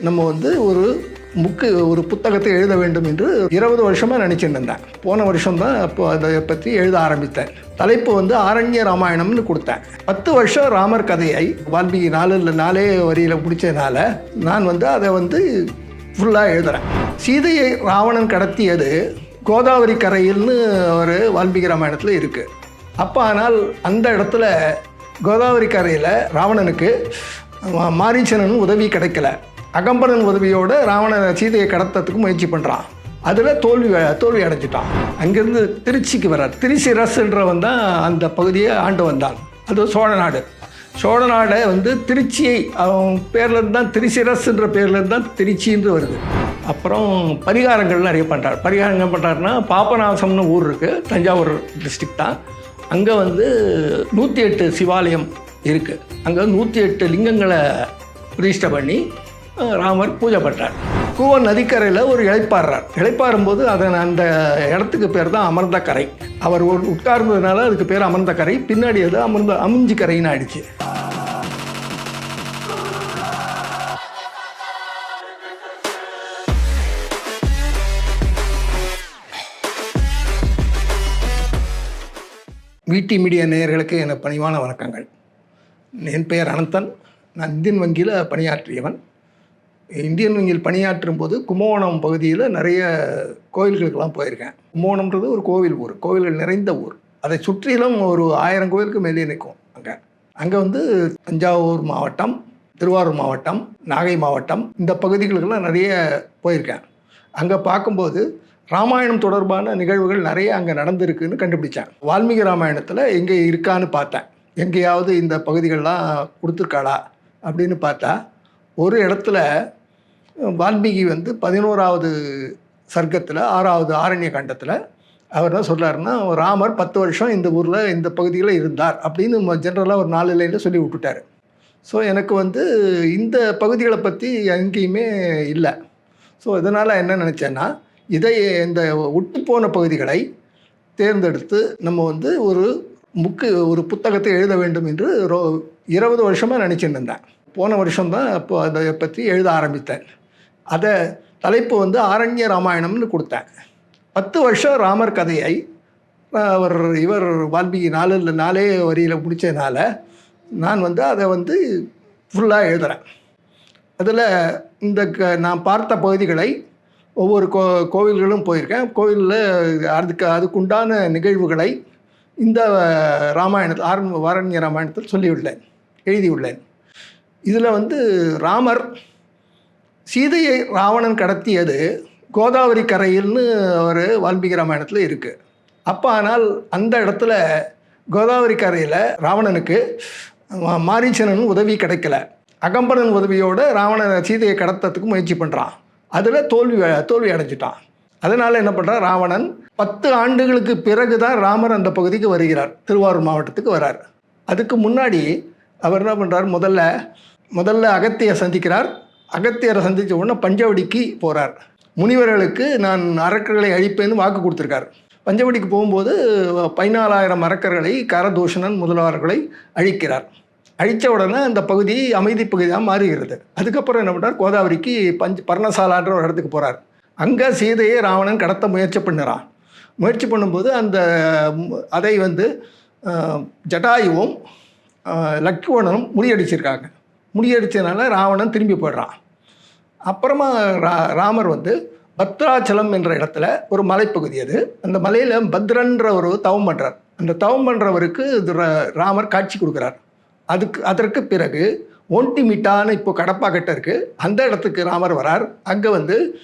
நம்ம வந்து ஒரு புக்கு ஒரு புத்தகத்தை எழுத வேண்டும் என்று இருபது வருஷமாக நினச்சிட்டு இருந்தேன். போன வருஷம் தான் அப்போ அதை பற்றி எழுத ஆரம்பித்தேன். தலைப்பு வந்து ஆரண்ய ராமாயணம்னு கொடுத்தேன். பத்து வருஷம் ராமர் கதையை வால்மீகி நாலு இல்லை நாலே வரியில் பிடிச்சதுனால நான் வந்து அதை வந்து ஃபுல்லாக எழுதுகிறேன் சீதையை ராவணன் கடத்தியது கோதாவரி கரையில்னு ஒரு வால்மீகி ராமாயணத்தில் இருக்குது அப்போ ஆனால் அந்த இடத்துல கோதாவரி கரையில் ராவணனுக்கு மா- மாரீச்சனன் உதவி கிடைக்கல. அகம்பரன் உதவியோடு ராவண சீதையை கடத்தத்துக்கு முயற்சி பண்ணுறான் அதில் தோல்வி தோல்வி அடைஞ்சிட்டான். அங்கேருந்து திருச்சிக்கு வர்றார். திருச்சி திருச்சிரஸ்ன்றவன் தான் அந்த பகுதியை ஆண்டு வந்தான். அது சோழ நாடு. சோழ நாடை வந்து திருச்சியை அவன் பேர்லேருந்து தான் திருச்சிரஸ்ன்ற பேர்லேருந்து தான் திருச்சின்னு வருது. அப்புறம் பரிகாரங்கள் நிறைய பண்ணுறார் பரிகாரம் என்ன பண்ணுறாருன்னா பாபநாசம்னு ஊர் இருக்குது தஞ்சாவூர் டிஸ்ட்ரிக்ட் தான். அங்கே வந்து நூற்றி எட்டு சிவாலயம் இருக்குது அங்கே நூற்றி எட்டு லிங்கங்களை பிரதிஷ்டை பண்ணி ராமர் பூஜை பண்ணுறார் கூவன் நதிக்கரையில் ஒரு இளைப்பாடுறார் இளைப்பாறும்போது அதன் அந்த இடத்துக்கு பேர் தான் அமர்ந்த கரை அவர் ஒரு உட்கார்ந்ததுனால அதுக்கு பேர் அமர்ந்த கரை பின்னாடி அது அமர்ந்த அமிஞ்சு கரைன்னு ஆயிடுச்சு. விடி மீடியா நேயர்களுக்கு என பணிவான வணக்கங்கள். என் பெயர் அனந்தன். நான் இந்தியன் வங்கியில் பணியாற்றியவன். இந்தியன் வங்கியில் பணியாற்றும் போது கும்பகோணம் பகுதியில் நிறைய கோயில்களுக்கெல்லாம் போயிருக்கேன். கும்பகோணம்ன்றது ஒரு கோவில் ஊர் கோவில்கள் நிறைந்த ஊர். அதை சுற்றிலும் ஒரு ஆயிரம் கோயிலுக்கு மேலே நிற்கும் அங்கே. அங்கே வந்து தஞ்சாவூர் மாவட்டம் திருவாரூர் மாவட்டம் நாகை மாவட்டம் இந்த பகுதிகளுக்கெல்லாம் நிறைய போயிருக்கேன். அங்கே பார்க்கும்போது ராமாயணம் தொடர்பான நிகழ்வுகள் நிறைய அங்கே நடந்திருக்குன்னு கண்டுபிடிச்சேன். வால்மீகி ராமாயணத்தில் எங்கே இருக்கான்னு பார்த்தேன். எங்கேயாவது இந்த பகுதிகள்லாம் கொடுத்துருக்காளா அப்படின்னு பார்த்தா ஒரு இடத்துல வால்மீகி வந்து பதினோராவது சர்க்கத்தில் ஆறாவது ஆரண்ய கண்டத்தில் அவர் என்ன சொல்கிறாருன்னா ராமர் பத்து வருஷம் இந்த ஊரில் இந்த பகுதியில் இருந்தார் அப்படின்னு ஜென்ரலாக ஒரு நாலு லைனில் சொல்லி விட்டுட்டார். ஸோ எனக்கு வந்து இந்த பகுதிகளை பற்றி எங்கேயுமே இல்லை. ஸோ இதனால் என்ன நினச்சேன்னா இதை இந்த விட்டுப்போன பகுதிகளை தேர்ந்தெடுத்து நம்ம வந்து ஒரு முக்கு ஒரு புத்தகத்தை எழுத வேண்டும் என்று ரோ இருபது வருஷமாக நினச்சிட்டு இருந்தேன். போன வருஷம்தான் அப்போ அதை பற்றி எழுத ஆரம்பித்தேன். அதை தலைப்பு வந்து ஆரண்ய ராமாயணம்னு கொடுத்தேன். பத்து வருஷம் ராமர் கதையை அவர் இவர் வால்மீகி நாலு இல்லை நாலே வரியில் முடித்ததுனால நான் வந்து அதை வந்து ஃபுல்லாக எழுதுகிறேன் அதில் இந்த க நான் பார்த்த பகுதிகளை ஒவ்வொரு கோ கோவில்களும் போயிருக்கேன். கோவிலில் அதுக்கு அதுக்குண்டான நிகழ்வுகளை இந்த ராமாயணத்தில் ஆரன் வாரண்ய ராமாயணத்தில் சொல்லியுள்ளேன் எழுதியுள்ளேன். இதில் வந்து ராமர் சீதையை ராவணன் கடத்தியது கோதாவரி கரையில்னு ஒரு வால்மீகி ராமாயணத்தில் இருக்குது அப்போ ஆனால் அந்த இடத்துல கோதாவரி கரையில் ராவணனுக்கு மா- மாரீச்சனன் உதவி கிடைக்கல. அகம்பரன் உதவியோடு ராவண சீதையை கடத்தத்துக்கு முயற்சி பண்ணுறான் அதில் தோல்வி தோல்வி அடைஞ்சிட்டான். அதனால் என்ன பண்ணுறான் ராவணன் பத்து ஆண்டுகளுக்கு பிறகு தான் ராமர் அந்த பகுதிக்கு வருகிறார். திருவாரூர் மாவட்டத்துக்கு வரார். அதுக்கு முன்னாடி அவர் என்ன பண்ணுறார் முதல்ல முதல்ல அகத்தியை சந்திக்கிறார். அகத்தியரை சந்தித்த உடனே பஞ்சவடிக்கு போகிறார் முனிவர்களுக்கு நான் அரக்கர்களை அழிப்பேன்னு வாக்கு கொடுத்துருக்கார். பஞ்சவடிக்கு போகும்போது பதினாலாயிரம் அரக்கர்களை கரதூஷணன் முதல்வர்களை அழிக்கிறார். அழித்த உடனே அந்த பகுதி அமைதி பகுதியாக மாறுகிறது. அதுக்கப்புறம் என்ன பண்ணுறார் கோதாவரிக்கு பஞ்ச பர்ணசாலான்ற ஒரு இடத்துக்கு போகிறார் அங்கே சீதையை ராவணன் கடத்த முயற்சி பண்ணுறான். முயற்சி பண்ணும்போது அந்த அதை வந்து ஜடாயுவும் லக்ஷ்மணனும் முறியடிச்சிருக்காங்க. முடியடிச்சதுனால ராவணன் திரும்பி போயிடுறான். அப்புறமா ரா ராமர் வந்து பத்ராச்சலம் என்ற இடத்துல ஒரு மலைப்பகுதி அது. அந்த மலையில் பத்ரன்ற ஒரு தவம் பண்ணுறார் அந்த தவம் பண்ணுறவருக்கு இது ரா- ராமர் காட்சி கொடுக்குறார். அதுக்கு அதற்கு பிறகு ஒண்டிமிட்டான்னு இப்போ கடப்பாக்கட்ட இருக்குது அந்த இடத்துக்கு ராமர் வரார். அங்கே வந்து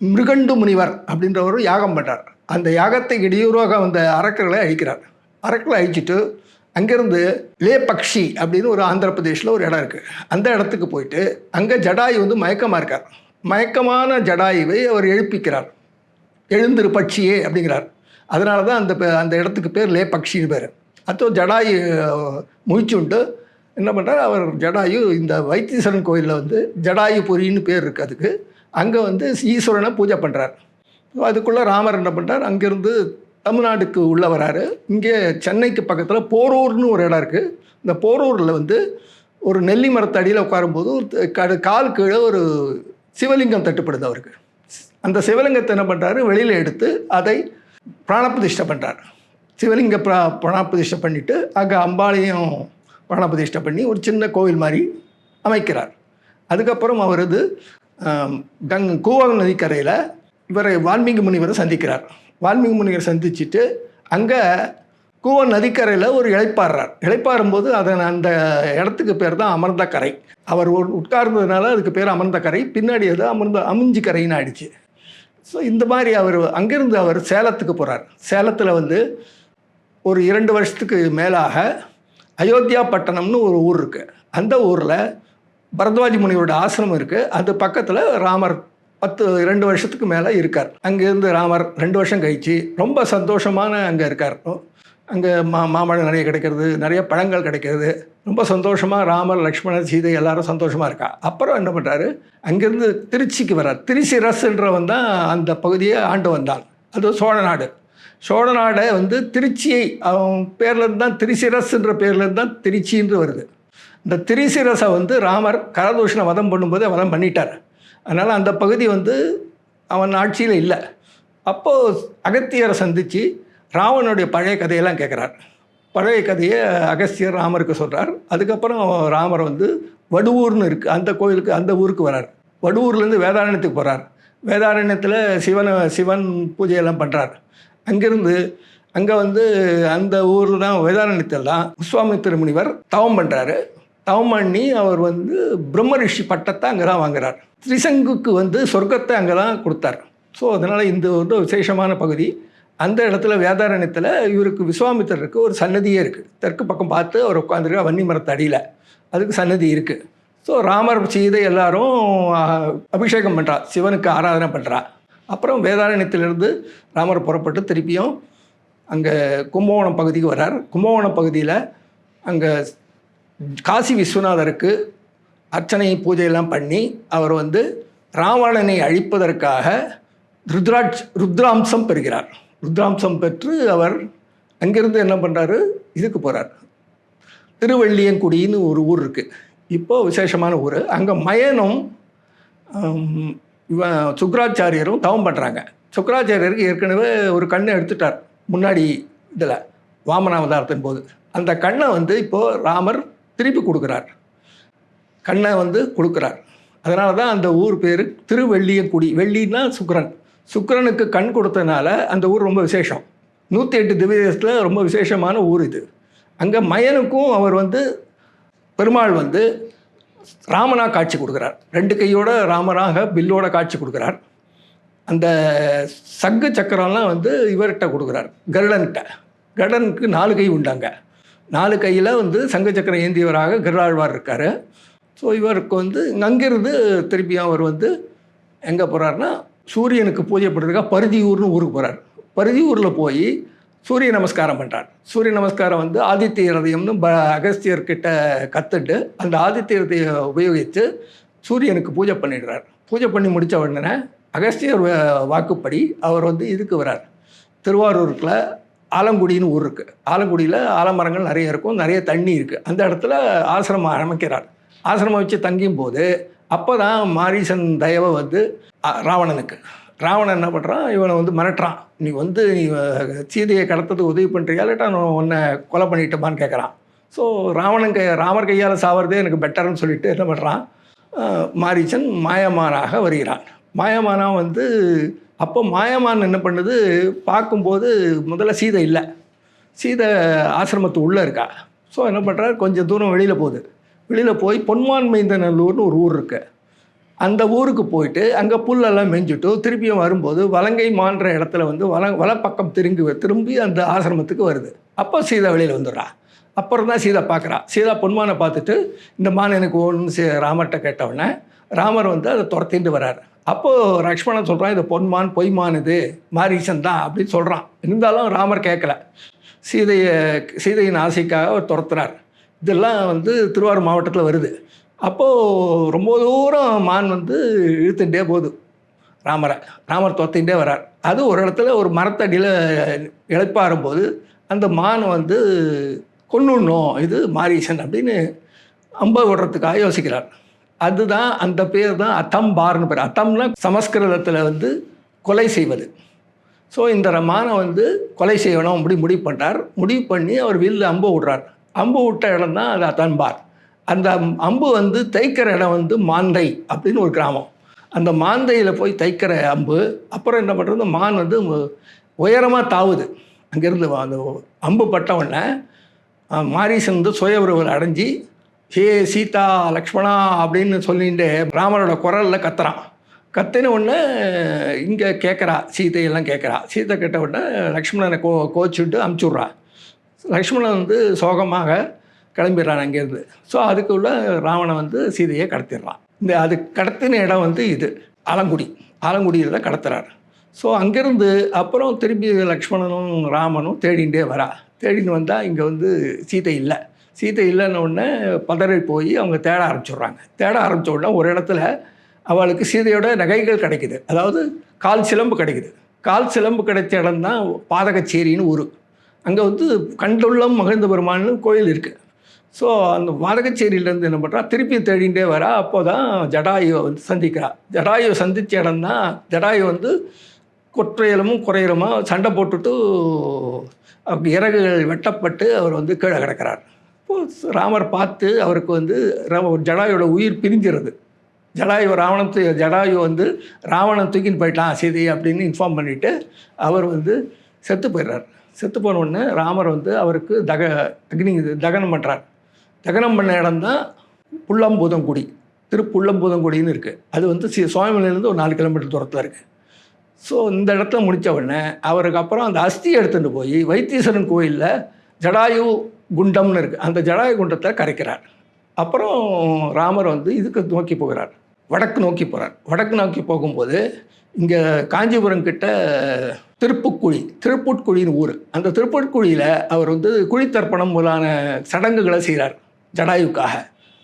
மிருகண்டு முனிவர் அப்படின்றவரு யாகம் பண்ணுறார் அந்த யாகத்தை இடையூறாக வந்த அரக்கர்களை அழிக்கிறார். அரக்கர்களை அழிச்சிட்டு அங்கேருந்து லே பக்ஷி அப்படின்னு ஒரு ஆந்திர பிரதேஷில் ஒரு இடம் இருக்குது அந்த இடத்துக்கு போயிட்டு அங்கே ஜடாயு வந்து மயக்கமாக இருக்கார். மயக்கமான ஜடாயுவை அவர் எழுப்பிக்கிறார். எழுந்திரு பட்சியே அப்படிங்கிறார். அதனால தான் அந்த அந்த இடத்துக்கு பேர் லே பக்ஷின்னு பேர். அத்தோ ஜடாயு முழிச்சுண்டு என்ன பண்ணுறார் அவர் ஜடாயு இந்த வைத்தீஸ்வரன் கோயிலில் வந்து ஜடாயு ஜடாயுபுரின்னு பேர் இருக்குது அதுக்கு. அங்கே வந்து ஈஸ்வரனை பூஜை பண்ணுறார் அதுக்குள்ளே ராமர் என்ன பண்ணுறார் அங்கேருந்து தமிழ்நாட்டுக்கு உள்ளே வராரு. இங்கே சென்னைக்கு பக்கத்தில் போரூர்னு ஒரு இடம் இருக்குது இந்த போரூரில் வந்து ஒரு நெல்லி மரத்தடியில் உட்காரும்போது ஒரு கடு- கால் கீழே ஒரு சிவலிங்கம் தட்டுப்படுது அவருக்கு. அந்த சிவலிங்கத்தை என்ன பண்ணுறாரு வெளியில் எடுத்து அதை பிராணப்பிரதிஷ்டை பண்ணுறார் சிவலிங்க பிரா பிராணப்பிரதிஷ்டை பண்ணிவிட்டு அங்கே அம்பாளையும் பிராணப்பிரதிஷ்டை பண்ணி ஒரு சின்ன கோவில் மாதிரி அமைக்கிறார். அதுக்கப்புறம் அவரது கங் கூவம் நதிக்கரையில் இவரை வால்மீகி முனிவரை சந்திக்கிறார். வால்மீகி முனிவரை சந்திச்சுட்டு அங்கே கூவன் நதிக்கரையில் ஒரு இழைப்பாடுறார் இளைப்பாறும்போது அதன் அந்த இடத்துக்கு பேர் தான் அமர்ந்த கரை அவர் உட்கார்ந்ததுனால அதுக்கு பேர் அமர்ந்த கரை பின்னாடி அது அமர்ந்த அமிஞ்சு கரைன்னு ஆயிடுச்சு. ஸோ இந்த மாதிரி அவர் அங்கேருந்து அவர் சேலத்துக்கு போகிறார் சேலத்தில் வந்து ஒரு இரண்டு வருஷத்துக்கு மேலாக அயோத்தியா பட்டணம்னு ஒரு ஊர் இருக்குது அந்த ஊரில் பரத்வாஜி முனிவரோட ஆசிரமம் இருக்குது அது பக்கத்தில் ராமர் பத்து ரெண்டு வருஷத்துக்கு மேலே இருக்கார். அங்கேருந்து ராமர் ரெண்டு வருஷம் கழிச்சு ரொம்ப சந்தோஷமான அங்கே இருக்கார். அங்கே மா மாமழம் நிறைய கிடைக்கிறது நிறைய பழங்கள் கிடைக்கிறது. ரொம்ப சந்தோஷமாக ராமர் லக்ஷ்மணர் சீதை எல்லாரும் சந்தோஷமாக இருக்கா? அப்புறம் என்ன பண்ணுறாரு அங்கேருந்து திருச்சிக்கு வர்றார். திருச்சிரஸ்ன்றவன் தான் அந்த பகுதியை ஆண்டு வந்தான். அது சோழ நாடு. சோழ நாடை வந்து திருச்சியை அவன் பேர்லேருந்து தான் திரிசிரஸ்ன்ற பேர்லேருந்து தான் திருச்சின்னு வருது. இந்த திரிசிரசை வந்து ராமர் கரதூஷணை வதம் பண்ணும்போதே வதம் பண்ணிட்டார். அதனால் அந்த பகுதி வந்து அவன் ஆட்சியில் இல்லை. அப்போது அகத்தியரை சந்தித்து ராவனுடைய பழைய கதையெல்லாம் கேட்குறார் பழைய கதையை அகஸ்தியர் ராமருக்கு சொல்கிறார் அதுக்கப்புறம் ராமர் வந்து வடுவூர்னு இருக்குது அந்த கோயிலுக்கு அந்த ஊருக்கு வரார். வடுவூர்லேருந்து வேதாரண்யத்துக்கு போகிறார் வேதாரண்யத்தில் சிவனை சிவன் பூஜையெல்லாம் பண்ணுறார் அங்கேருந்து அங்கே வந்து அந்த ஊரில் தான் வேதாரண்யத்தில் தான் விஸ்வாமித்திர முனிவர் தவம் பண்ணுறாரு தவம் பண்ணி அவர் வந்து பிரம்ம ரிஷி பட்டத்தை அங்கே தான் வாங்குறார். ஸ்ரீசங்குக்கு வந்து சொர்க்கத்தை அங்கே தான் கொடுத்தார். ஸோ அதனால் இந்த வந்து விசேஷமான பகுதி. அந்த இடத்துல வேதாரண்யத்தில் இவருக்கு விஸ்வாமித்தருக்கு ஒரு சன்னதியே இருக்குது தெற்கு பக்கம் பார்த்து அவர் உட்காந்துருக்க வன்னி மரத்து அடியில். அதுக்கு சன்னதி இருக்குது ஸோ ராமர் சீதை எல்லாரும் அபிஷேகம் பண்ணுறா சிவனுக்கு ஆராதனை பண்ணுறா அப்புறம் வேதாரண்யத்திலிருந்து ராமர் புறப்பட்டு திருப்பியும் அங்கே கும்பகோணம் பகுதிக்கு வரார் கும்பகோணம் பகுதியில் அங்கே காசி விஸ்வநாதருக்கு அர்ச்சனை பூஜையெல்லாம் பண்ணி அவர் வந்து ராவணனை அழிப்பதற்காக ருத்ராட்ச் ருத்ராம்சம் பெறுகிறார். ருத்ராம்சம் பெற்று அவர் அங்கிருந்து என்ன பண்ணுறாரு இதுக்கு போகிறார் திருவள்ளியங்குடின்னு ஒரு ஊர் இருக்குது இப்போ விசேஷமான ஊர். அங்கே மயனும் இவன் சுக்ராச்சாரியரும் தவம் பண்ணுறாங்க சுக்ராச்சாரியருக்கு ஏற்கனவே ஒரு கண்ணை எடுத்துட்டார். முன்னாடி இதில் வாமனாவதாரத்தின் போது. அந்த கண்ணை வந்து இப்போது ராமர் திருப்பி கொடுக்குறார். கண்ணை வந்து கொடுக்குறார். அதனால தான் அந்த ஊர் பேர் திருவெள்ளியங்குடி. வெள்ளின்னா சுக்கரன். சுக்கரனுக்கு கண் கொடுத்தனால அந்த ஊர் ரொம்ப விசேஷம். நூற்றி எட்டு திவ்யதேசத்தில் ரொம்ப விசேஷமான ஊர் இது. அங்கே மயனுக்கும் அவர் வந்து பெருமாள் வந்து ராமனாக காட்சி கொடுக்குறார். ரெண்டு கையோட ராமராக பில்லோட காட்சி கொடுக்குறார். அந்த சங்கு சக்கரம்லாம் வந்து இவர்கிட்ட கொடுக்குறார். கருடன்கிட்ட. கருடனுக்கு நாலு கை உண்டாங்க நாலு கையில் வந்து சங்க சக்கரம் ஏந்தியவராக கருடாழ்வார் இருக்கார். ஸோ இவருக்கு வந்து அங்கேருந்து திருப்பியும் அவர் வந்து எங்கே போகிறாருன்னா சூரியனுக்கு பூஜை பண்ணுறதுக்காக பருதியூர்னு ஊருக்கு போகிறார் பருதியூரில் போய் சூரிய நமஸ்காரம் பண்ணுறார் சூரிய நமஸ்காரம் வந்து ஆதித்ய ஹிரதயம்னு ப அகஸ்தியர்கிட்ட கற்றுட்டு அந்த ஆதித்ய ஹிரதயை உபயோகித்து சூரியனுக்கு பூஜை பண்ணிடுறார். பூஜை பண்ணி முடித்த உடனே அகஸ்தியர் வாக்குப்படி அவர் வந்து இதுக்கு வரார். திருவாரூருக்குள்ள ஆலங்குடின்னு ஊர் இருக்குது ஆலங்குடியில் ஆலமரங்கள் நிறைய இருக்கும் நிறைய தண்ணி இருக்குது அந்த இடத்துல ஆசிரமம் அமைக்கிறார். ஆசிரமம் வச்சு தங்கியும் போது அப்போ தான் மாரீசன் தயவை வந்து ராவணனுக்கு. ராவணன் என்ன பண்ணுறான் இவனை வந்து மிரட்டுறான். நீ வந்து நீ சீதையை கடத்ததுக்கு உதவி பண்ணுறியா இல்லாட்டா நான் உன்னை கொலை பண்ணிட்டுமான்னு கேட்குறான் ஸோ ராவணன் கை ராமர் கையால் சாவறதே எனக்கு பெட்டர்னு சொல்லிட்டு என்ன பண்ணுறான் மாரீசன் மாயமானாக வருகிறான். மாயமானா வந்து அப்போ மாயமான் என்ன பண்ணுது? பார்க்கும்போது முதல்ல சீதை இல்லை. சீதை ஆசிரமத்து உள்ளே இருக்கா. ஸோ என்ன பண்ணுறாரு? கொஞ்சம் தூரம் வெளியில் போகுது. வெளியில் போய் பொன்மான் மைந்தநல்லூர்னு ஒரு ஊர் இருக்கு. அந்த ஊருக்கு போயிட்டு அங்கே புல்லெல்லாம் மேய்ஞ்சிட்டு திருப்பியும் வரும்போது வலங்கை மான்ற இடத்துல வந்து வல வலப்பக்கம் திரும்பி திரும்பி அந்த ஆசிரமத்துக்கு வருது. அப்போ சீதா வெளியில் வந்துடுறா. அப்புறம் தான் சீதா பார்க்குறா. சீதா பொன்மானை பார்த்துட்டு இந்த மான் எனக்கு ஒன்று ராமர்கிட்ட கேட்டவுடனே ராமர் வந்து அதை துரத்திட்டு வர்றாரு. அப்போது லக்ஷ்மணன் சொல்கிறான் இது பொன்மான் பொய்மான் இது. மாரீசன் தான் அப்படின்னு சொல்கிறான் இருந்தாலும் ராமர் கேட்கல. சீதையை சீதையின் ஆசைக்காக அவர் துரத்துறார். இதெல்லாம் வந்து திருவாரூர் மாவட்டத்தில் வருது. அப்போது ரொம்ப தூரம் மான் வந்து இழுத்துட்டே போகுது ராமரை. ராமர் துரத்திகிட்டே வரார் அது ஒரு இடத்துல ஒரு மரத்தடியில் இழைப்பாரும்போது அந்த மான் வந்து கொன்னுடணும் இது மாரீசன் அப்படின்னு அம்பை விடுறதுக்காக யோசிக்கிறார். அதுதான் அந்த பேர் தான் அத்தம் பார்னு பேர். அத்தம்னா சமஸ்கிருதத்தில் வந்து கொலை செய்வது. ஸோ இந்த ரமானை வந்து கொலை செய்யணும் அப்படி முடிவு பண்ணுறார் முடிவு பண்ணி அவர் வில்லு அம்பு விடுறார். அம்பு விட்ட இடம் தான் அது அத்தன்பார் அந்த அம்பு வந்து தைக்கிற இடம் வந்து மாந்தை அப்படின்னு ஒரு கிராமம். அந்த மாந்தையில் போய் தைக்கிற அம்பு அப்புறம் என்ன பண்ணுறது மான் வந்து உயரமாக தாவுது. அங்கேருந்து அந்த அம்பு பட்ட உடனே மாரீசன் வந்து சுய உறவில் அடைஞ்சி ஹே சீதா லக்ஷ்மணா அப்படின்னு சொல்லிட்டு ராமரோட குரலில் கத்துறான். கத்தின உடனே இங்கே கேட்குறா சீதையெல்லாம் கேட்குறா சீதை கேட்ட உடனே லக்ஷ்மணனை கோ கோச்சுட்டு அமுச்சுட்றா. லக்ஷ்மணன் வந்து சோகமாக கிளம்பிடுறான் அங்கேருந்து. ஸோ அதுக்குள்ள ராவணன் வந்து சீதையை கடத்திடுறான். இந்த அது கடத்தின இடம் வந்து இது ஆலங்குடி. ஆலங்குடியில் தான் கடத்துறாரு. ஸோ அங்கேருந்து அப்புறம் திரும்பி லக்ஷ்மணனும் ராமனும் தேடிகிட்டே வரா. தேடின்னு வந்தால் இங்கே வந்து சீதை இல்லை. சீதை இல்லைன்ன உடனே பதறி போய் அவங்க தேட ஆரம்பிச்சிடுறாங்க. தேட ஆரம்பித்த உடனே ஒரு இடத்துல அவளுக்கு சீதையோட நகைகள் கிடைக்குது. அதாவது கால் சிலம்பு கிடைக்குது. கால் சிலம்பு கிடைச்ச இடம் தான் பாதகச்சேரின்னு ஊர். அங்கே வந்து கண்டுள்ளம் மகிழ்ந்த பெருமான்னு கோயில் இருக்குது ஸோ அந்த பாதகச்சேரியிலேருந்து என்ன பண்ணுறா திருப்பி தேடிகிட்டே வரா. அப்போ தான் ஜடாயுவை வந்து சந்திக்கிறா. ஜடாயுவை சந்தித்த இடம் தான் ஜடாயு வந்து கொற்றையலமும் குறையலுமா சண்டை போட்டுட்டு இறகுகள் வெட்டப்பட்டு அவர் வந்து கீழே கிடக்கிறார். இப்போது ராமர் பார்த்து அவருக்கு வந்து ராம- ஜடாயோட உயிர் பிரிஞ்சிருது. ஜடாயு ராவணம் தூ- ஜடாயு வந்து ராவணன் தூக்கின்னு போயிட்டான் சீதை அப்படின்னு இன்ஃபார்ம் பண்ணிவிட்டு அவர் வந்து செத்து போயிடுறார். செத்து போன உடனே ராமர் வந்து அவருக்கு தக அக்னி தகனம் பண்ணுறார் தகனம் பண்ண இடம் தான் புள்ளம்பூதங்குடி. திருப்புள்ளம்பூதங்குடின்னு இருக்குது அது வந்து சி சுவாமிமலையிலேருந்து ஒரு நாலு கிலோமீட்டர் தூரத்தில் இருக்குது ஸோ இந்த இடத்துல முடித்த உடனே அவருக்கு அப்புறம் அந்த அஸ்தி எடுத்துகிட்டு போய் வைத்தீஸ்வரன் கோயிலில் ஜடாயு குண்டம்னு இருக்குது அந்த ஜடாயு குண்டத்தை கரைக்கிறார். அப்புறம் ராமர் வந்து இதுக்கு நோக்கி போகிறார். வடக்கு நோக்கி போகிறார் வடக்கு நோக்கி போகும்போது இங்கே காஞ்சிபுரம் கிட்ட திருப்புக்குழி திருப்புட்குழின்னு ஊர். அந்த திருப்புட்குழியில் அவர் வந்து குழித்தர்ப்பணம் முதலான சடங்குகளை செய்கிறார் ஜடாயுக்காக.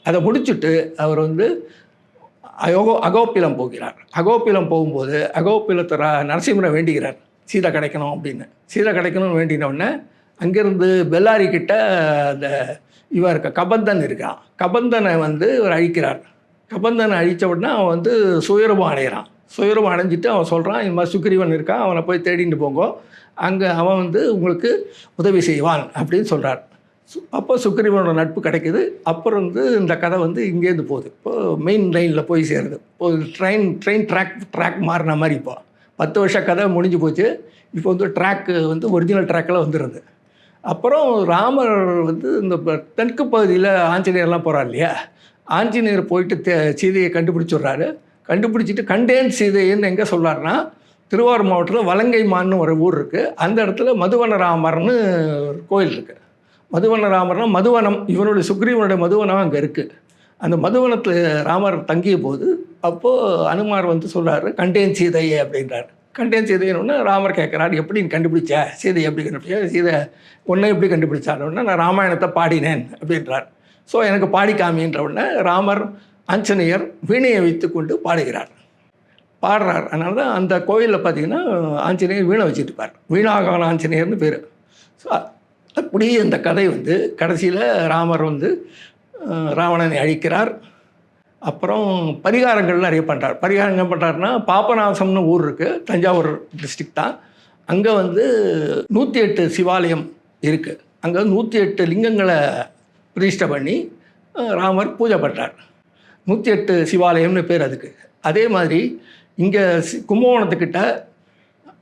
அதை முடிச்சுட்டு அவர் வந்து அயோகோ அகோப்பிலம் போகிறார். அகோப்பிலம் போகும்போது அகோப்பிலத்தை நரசிம்மரை வேண்டுகிறார் சீதை கிடைக்கணும் அப்படின்னு. சீதை கிடைக்கணும்னு வேண்டினோடனே அங்கேருந்து பெல்லாரி கிட்ட அந்த இவன் இருக்க கபந்தன் இருக்கான் கபந்தனை வந்து இவர் அழிக்கிறார். கபந்தனை அழித்த உடனே அவன் வந்து சுயரூபம் அடைகிறான். சுயரூபம் அடைஞ்சிட்டு அவன் சொல்கிறான் இந்த மாதிரி சுக்ரீவன் இருக்கான் அவனை போய் தேடிட்டு போங்கோ. அங்கே அவன் வந்து உங்களுக்கு உதவி செய்வான் அப்படின்னு சொல்கிறார் சு- அப்போ சுக்ரீவனோட நட்பு கிடைக்குது. அப்புறம் வந்து இந்த கதை வந்து இங்கேருந்து போகுது. இப்போ மெயின் லைனில் போய் சேருது. இப்போ ட்ரெயின் ட்ரெயின் ட்ராக் ட்ராக் மாறின மாதிரி இப்போ. பத்து வருஷ கதை முடிஞ்சு போச்சு. இப்போ வந்து ட்ராக்கு வந்து ஒரிஜினல் ட்ராக்கில் வந்துடுது அப்புறம் ராமர் வந்து இந்த தெற்கு பகுதியில் ஆஞ்சநேயர்லாம் போகிறார் இல்லையா? ஆஞ்சநேயர் போயிட்டு தே சீதையை கண்டுபிடிச்சிடுறாரு. கண்டுபிடிச்சிட்டு கண்டேன் சீதைன்னு எங்கே சொல்றாருன்னா திருவாரூர் மாவட்டத்தில் வலங்கைமான்னு ஒரு ஊர் இருக்குது அந்த இடத்துல மதுவனராமர்னு ஒரு கோயில் இருக்குது மதுவனராமர்னா மதுவனம். இவனுடைய சுக்ரீவனுடைய மதுவனம் அங்கே இருக்குது அந்த மதுவனத்தில் ராமர் தங்கிய போது அப்போது அனுமார் வந்து சொல்கிறாரு கண்டேன் சீதையே அப்படின்றார். கண்டேன் சீதைன்னு ராமர் கேட்குறாரு எப்படி நீ கண்டுபிடிச்ச? சீதை எப்படி கண்டுபிடிச்ச? சீதை உன்னை எப்படி கண்டுபிடிச்சாருன்னா நான் ராமாயணத்தை பாடினேன் அப்படின்றார். ஸோ எனக்கு பாடி காமின்ற உடனே ராமர் ஆஞ்சநேயர் வீணையை வைத்து கொண்டு பாடுகிறார். பாடுறார். அதனால தான் அந்த கோயிலில் பார்த்தீங்கன்னா ஆஞ்சநேயர் வீணை வச்சுட்டு இருப்பார். வீணாகான ஆஞ்சநேயர்னு பேர். ஸோ அப்படி இந்த கதை வந்து கடைசியில் ராமர் வந்து ராவணனை அழிக்கிறார். அப்புறம் பரிகாரங்கள் நிறைய பண்ணுறார் பரிகாரம் என்ன பண்ணுறாருன்னா பாபநாசம்னு ஊர் இருக்குது தஞ்சாவூர் டிஸ்ட்ரிக்ட் தான். அங்கே வந்து நூற்றி எட்டு சிவாலயம் இருக்குது அங்கே நூற்றி எட்டு லிங்கங்களை பிரதிஷ்டை பண்ணி ராமர் பூஜை பண்ணுறார் நூற்றி எட்டு சிவாலயம்னு பேர் அதுக்கு. அதே மாதிரி இங்கே கும்பகோணத்துக்கிட்ட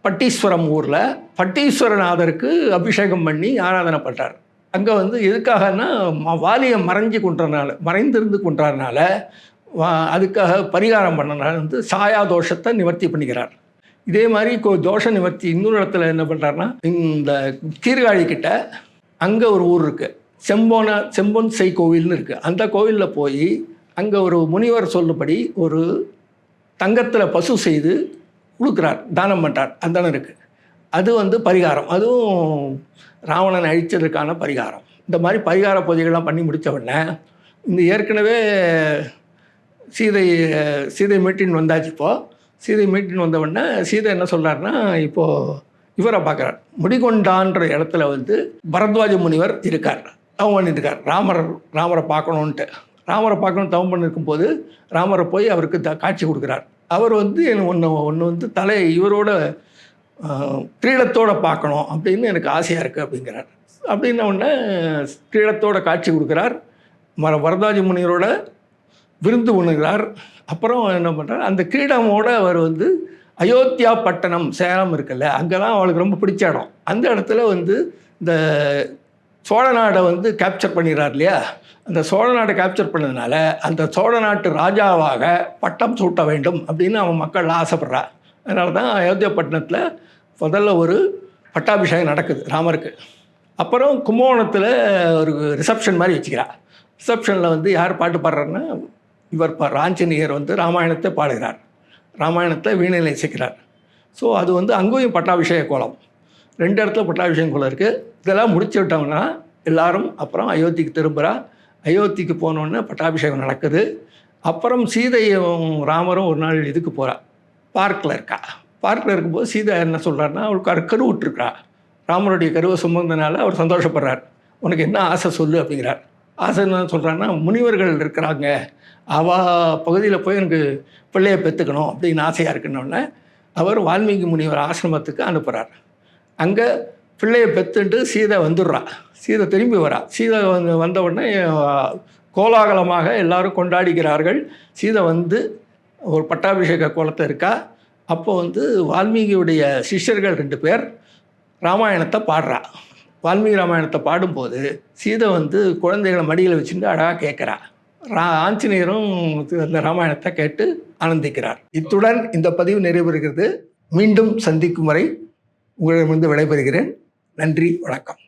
பட்டீஸ்வரம் ஊரில் பட்டீஸ்வரநாதருக்கு அபிஷேகம் பண்ணி ஆராதனை பண்ணுறார் அங்கே வந்து எதுக்காகன்னா வாலியை மறைஞ்சு கொண்டனால மறைந்திருந்து கொன்றனால அதுக்காக பரிகாரம் பண்ணனால வந்து சாயா தோஷத்தை நிவர்த்தி பண்ணிக்கிறார். இதே மாதிரி கோ- தோஷ நிவர்த்தி இன்னொரு இடத்துல என்ன பண்ணுறாருன்னா இந்த சீர்காழி கிட்ட அங்கே ஒரு ஊர் இருக்குது செம்போன செம்பொன் செய் கோவில்னு இருக்குது அந்த கோவிலில் போய் அங்கே ஒரு முனிவர் சொல்லுபடி ஒரு தங்கத்தில் பசு செய்து கொடுக்குறார் தானம் பண்ணுறார் அந்தணருக்கு அது வந்து பரிகாரம். அதுவும் ராவணன் அழிச்சதுக்கான பரிகாரம். இந்த மாதிரி பரிகார பூஜைகள்லாம் பண்ணி முடித்த உடனே இந்த ஏற்கனவே சீதை சீதை மீட்டின் வந்தாச்சு இப்போது சீதை மீட்டின் வந்தவுடனே சீதை என்ன சொல்கிறாருன்னா இப்போது இவரை பார்க்குறார். முடிகொண்டான்ற இடத்துல வந்து பரத்வாஜ முனிவர் இருக்கார். தவம் பண்ணிட்டு இருக்கார். ராமர் ராமரை பார்க்கணுன்ட்டு ராமரை பார்க்கணும் தவம் பண்ணிருக்கும் போது ராமரை போய் அவருக்கு த காட்சி கொடுக்குறார். அவர் வந்து எனக்கு ஒன்று ஒன்று வந்து தலை இவரோட கிரீடத்தோடு பார்க்கணும் அப்படின்னு எனக்கு ஆசையாக இருக்குது அப்படிங்கிறார். அப்படின்ன உடனே கிரீடத்தோட காட்சி கொடுக்குறார். மர வரதாஜி முனிவரோட விருந்து உண்ணுகிறார். அப்புறம் என்ன பண்ணுறார் அந்த கிரீடமோட அவர் வந்து அயோத்தியா பட்டணம் சேலம் இருக்குல்ல அங்கே தான் அவளுக்கு ரொம்ப பிடிச்ச இடம். அந்த இடத்துல வந்து இந்த சோழ நாடை வந்து கேப்சர் பண்ணிடுறார் இல்லையா? அந்த சோழ நாடை கேப்சர் பண்ணதுனால அந்த சோழ நாட்டு ராஜாவாக பட்டம் சூட்ட வேண்டும் அப்படின்னு அவன் மக்கள் ஆசைப்படுறா. அதனால தான் அயோத்தியா பட்டணத்தில் முதல்ல ஒரு பட்டாபிஷேகம் நடக்குது ராமருக்கு. அப்புறம் கும்பகோணத்தில் ஒரு ரிசப்ஷன் மாதிரி வச்சுக்கிறா. ரிசப்ஷனில் வந்து யார் பாட்டு பாடுறாருன்னா இவர் பா ராஞ்சனியர் வந்து ராமாயணத்தை பாடுகிறார். ராமாயணத்தை வீணையில் இசைக்கிறார். ஸோ அது வந்து அங்கேயும் பட்டாபிஷேக கோலம். ரெண்டு இடத்துல பட்டாபிஷேகம் கோலம் இருக்குது இதெல்லாம் முடிச்சு விட்டோம்னா எல்லாரும் அப்புறம் அயோத்திக்கு திரும்புகிறா அயோத்திக்கு போனோடனே பட்டாபிஷேகம் நடக்குது. அப்புறம் சீதையும் ராமரும் ஒரு நாள் இதுக்கு போகிறா பார்க்கில் இருக்கா. பார்க்கில் இருக்கும்போது சீதை என்ன சொல்கிறாருன்னா அவளுக்கு ஒரு கரு விட்டுருக்கா ராமருடைய கருவை சுமந்தனால அவர் சந்தோஷப்படுறார். உனக்கு என்ன ஆசை சொல்லு அப்படிங்கிறார். ஆசை என்ன சொல்கிறாருன்னா முனிவர்கள் இருக்கிறாங்க. அவா பகுதியில் போய் எனக்கு பிள்ளையை பெற்றுக்கணும் அப்படின்னு ஆசையாக இருக்குன்னொடனே அவர் வால்மீகி முனிவர் ஆசிரமத்துக்கு அனுப்புகிறார் அங்கே பிள்ளையை பெற்றுட்டு சீதை வந்துடுறா. சீதை திரும்பி வரா. சீதை வந்து வந்த உடனே கோலாகலமாக எல்லாரும் கொண்டாடுகிறார்கள் சீதை வந்து ஒரு பட்டாபிஷேக கோலத்தை இருக்கா. அப்போ வந்து வால்மீகியுடைய சிஷ்யர்கள் ரெண்டு பேர் ராமாயணத்தை பாடுறா. வால்மீகி ராமாயணத்தை பாடும்போது சீதை வந்து குழந்தைகளை மடியில் வச்சுட்டு அழகாக கேட்குறா ரா ஆஞ்சநேயரும் அந்த ராமாயணத்தை கேட்டு ஆனந்திக்கிறார். இத்துடன் இந்த பதிவு நிறைவேறுகிறது. மீண்டும் சந்திக்கும் வரை உங்களிடமிருந்து விடைபெறுகிறேன். நன்றி வணக்கம்.